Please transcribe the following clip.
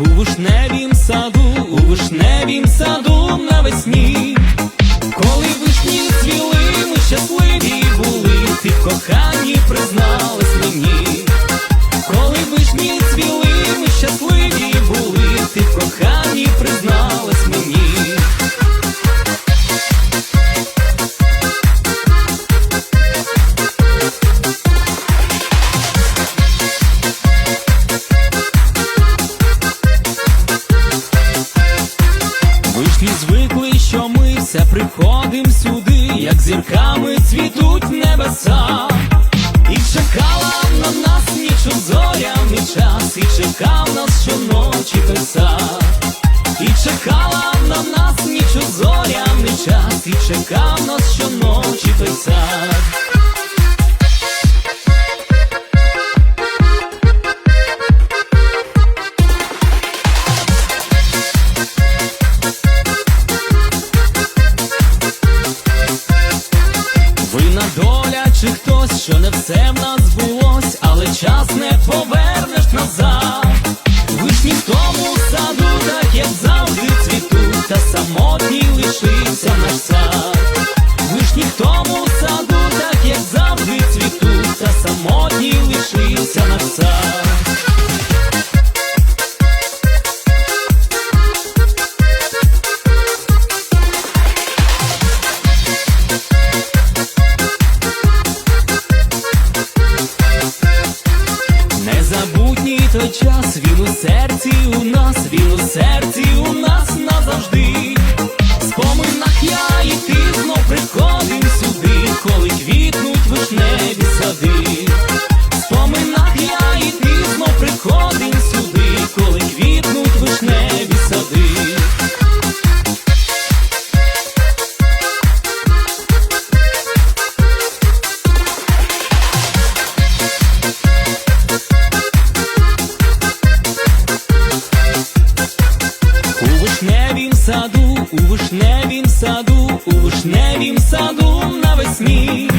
у вишневім саду, у вишневім саду навесні. Все приходим сюди, як зірками цвітуть небеса. І чекала на нас ніч у зоряний час, і чекав нас щоночі писав. І чекала на нас ніч у зоряний час, і чекав нас щоночі писав. Що не все в нас збулось, але час не повернеш назад. Вишні в тому саду, так як завжди цвітуть, та самотній лишився наш сад. Вишні в тому саду, так як завжди цвітуть, та самотній лишився наш сад. Той час, він у серці у нас, він у серці у нас назавжди. В у вишневім саду, у вишневім саду навесні.